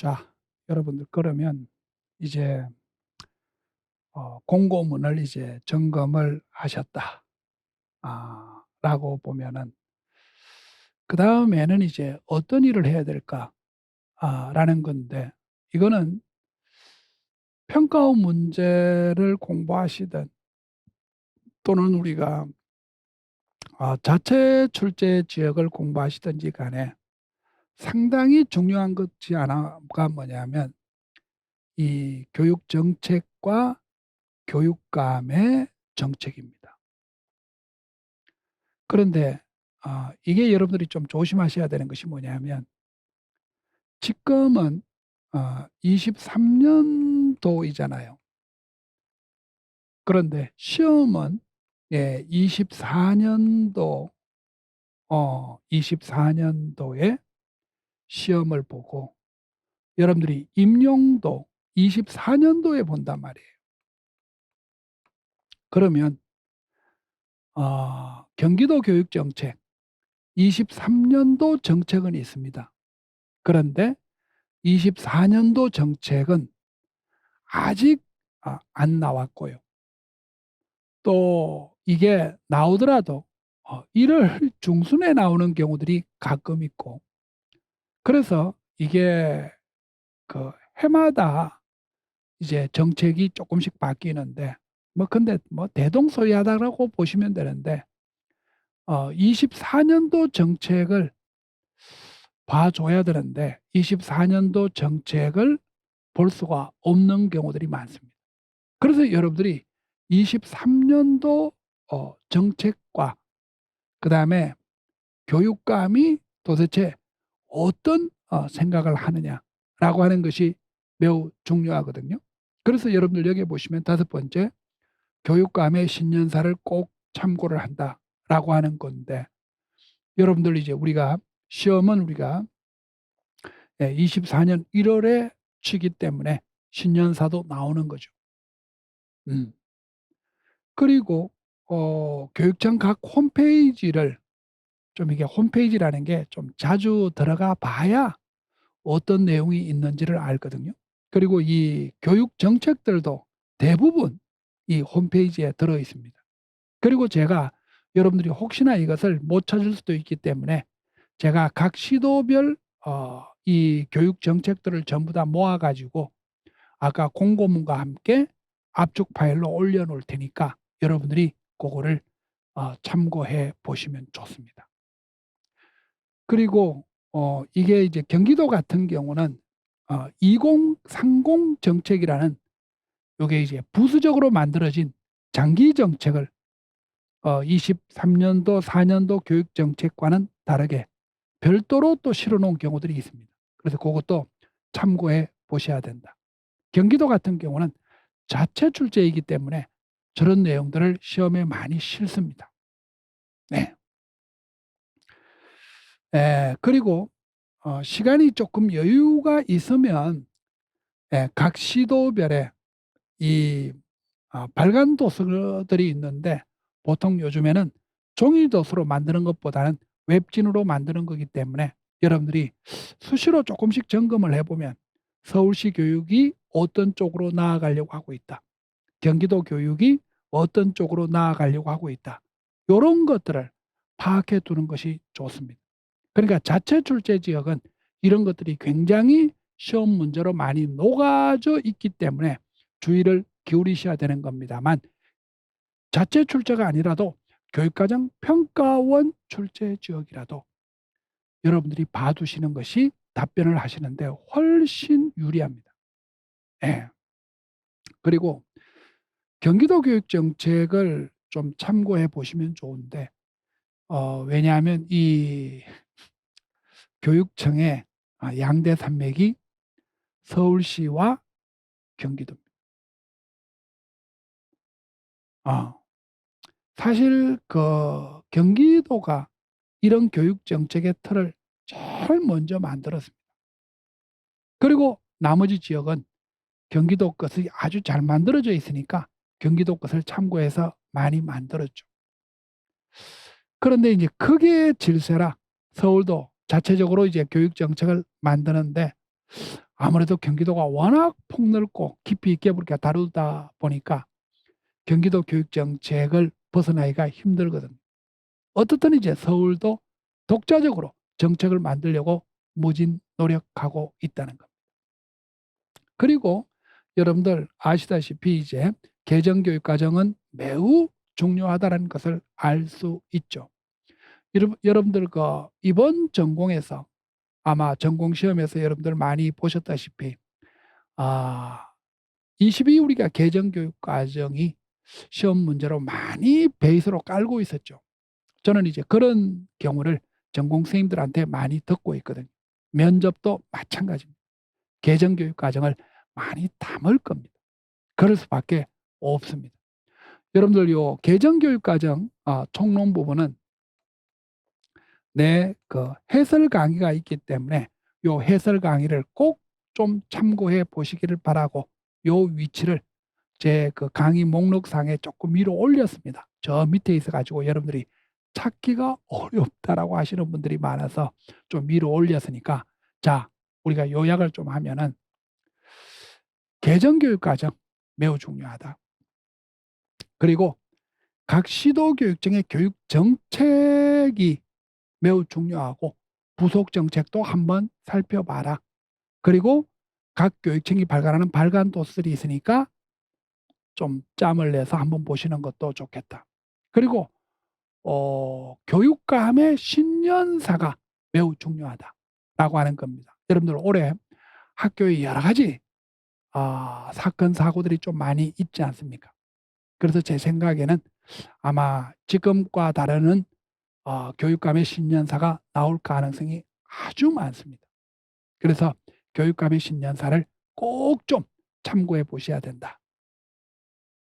자, 여러분들 그러면 이제 어 공고문을 이제 점검을 하셨다. 아 라고 보면은 그 다음에는 이제 '어떤 일을 해야 될까?' 아 라는 건데 이거는 평가원 문제를 공부하시든 또는 우리가 아 자체 출제 지역을 공부하시든지 간에 상당히 중요한 것이 하나가 뭐냐면 이 교육 정책과 교육감의 정책입니다. 그런데 아 이게 여러분들이 좀 조심하셔야 되는 것이 뭐냐면 지금은 어 23 년도이잖아요. 그런데 시험은 예 24 년도 어 24 년도에 시험을 보고 여러분들이 임용도 24 년도에 본단 말이에요. 그러면 어 경기도 교육 정책 23 년도 정책은 있습니다. 그런데 24 년도 정책은 아직 아 안 나왔고요. 또 이게 나오더라도 어 1월 중순에 나오는 경우들이 가끔 있고 그래서 이게 그 해마다 이제 정책이 쪼끔씩 바뀌는데 뭐 근데 뭐 대동소이하다라고 보시면 되는데 어 24 년도 정책을 봐 줘야 되는데 24 년도 정책을 볼 수가 없는 경우들이 많습니다. 그래서 여러분들이 23 년도 어 정책과 그 다음에 교육감이 도대체 어떤 어 생각을 하느냐라고 하는 것이 매우 중요하거든요. 그래서 여러분들 여기 보시면 5 번째 "교육감의 신년사를 꼭 참고를 한다."라고 하는 건데 여러분들 이제 우리가 시험은 우리가 예 24년 1 월에 치기 때문에 신년사도 나오는 거죠. 음. 그리고 어 교육청 각 홈페이지를 좀 이게 홈페이지라는 게 좀 자주 들어가 봐야 어떤 내용이 있는지를 알거든요. 그리고 이 교육 정책들도 대부분 이 홈페이지에 들어 있습니다. 그리고 제가 여러분들이 혹시나 이것을 못 찾을 수도 있기 때문에 제가 각 시도별 어 이 교육 정책들을 전부 다 모아 가지고 아까 공고문과 함께 압축 파일로 올려 놓을 테니까 여러분들이 고거를 어 참고해 보시면 좋습니다. 그리고 어 이게 이제 경기도 같은 경우는 어 2030 정책이라는 요게 이제 부수적으로 만들어진 장기 정책을 어 23 년도 4 년도 교육 정책과는 다르게 별도로 또 실어 놓은 경우들이 있습니다. 그래서 고것도 참고해 보셔야 된다. 경기도 같은 경우는 자체 출제이기 때문에 저런 내용들을 시험에 많이 실습니다. 네. 예 그리고 어 시간이 쪼끔 여유가 있으면 예각 시도별에 이 아 발간 도서들이 있는데 보통 요즘에는 종이 도서로 만드는 것보다는 웹진으로 만드는 거기 때문에 여러분들이 수시로 쪼끔씩 점검을 해 보면 '서울시 교육이 어떤 쪽으로 나아가려고 하고 있다. 경기도 교육이 어떤 쪽으로 나아가려고 하고 있다.' 요런 것들을 파악해 두는 것이 좋습니다. 그러니까 자체 출제 지역은 이런 것들이 굉장히 시험 문제로 많이 녹아져 있기 때문에 주의를 기울이셔야 되는 겁니다만 자체 출제가 아니라도 교육과정 평가원 출제 지역이라도 여러분들이 봐 두시는 것이 답변을 하시는 데 훨씬 유리합니다. 예. 그리고 경기도 교육 정책을 좀 참고해 보시면 좋은데 어 왜냐하면 이 교육청의 아 양대 산맥이 서울시와 경기도입니다. 아. 사실 그 경기도가 이런 교육 정책의 틀을 제일 먼저 만들었습니다. 그리고 나머지 지역은 경기도 것이 아주 잘 만들어져 있으니까 경기도 것을 참고해서 많이 만들었죠. 그런데 이제 그게 질세라 서울도 자체적으로 이제 교육 정책을 만드는데 아무래도 경기도가 워낙 폭넓고 깊이 있게 그렇게 다루다 보니까 경기도 교육 정책을 벗어나기가 힘들거든요. 어떻든 이제 서울도 독자적으로 정책을 만들려고 무진 노력하고 있다는 겁니다. 그리고 여러분들 아시다시피 이제 개정 교육 과정은 매우 중요하다는 것을 알 수 있죠. 여러분 여러분들 그 이번 전공에서 아마 전공 시험에서 여러분들 많이 보셨다시피 아 22 우리가 개정 교육 과정이 시험 문제로 많이 베이스로 깔고 있었죠. 저는 이제 그런 경우를 전공 선생님들한테 많이 듣고 있거든요. 면접도 마찬가지입니다. 개정 교육 과정을 많이 담을 겁니다. 그럴 수밖에 없습니다. 여러분들 요 개정 교육 과정 어 총론 부분은 네 그 해설 강의가 있기 때문에 요 해설 강의를 꼭 좀 참고해 보시기를 바라고 요 위치를 제 그 강의 목록상에 조금 위로 올렸습니다. 저 밑에 있어 가지고 여러분들이 찾기가 어렵다라고 하시는 분들이 많아서 좀 위로 올렸으니까 자 우리가 요약을 좀 하면은 개정 교육 과정 매우 중요하다. 그리고 각 시도 교육청의 교육 정책이 매우 중요하고 부속 정책도 한번 살펴봐라. 그리고 각 교육청이 발간하는 발간 도스들이 있으니까 좀 짬을 내서 한번 보시는 것도 좋겠다. 그리고 어 교육감의 신년사가 매우 중요하다라고 하는 겁니다. 여러분들 올해 학교에 여러 가지 아 사건 사고들이 좀 많이 있지 않습니까? 그래서 제 생각에는 아마 지금과 다르는 어 교육감의 신년사가 나올 가능성이 아주 많습니다. 그래서 교육감의 신년사를 꼭 좀 참고해 보셔야 된다.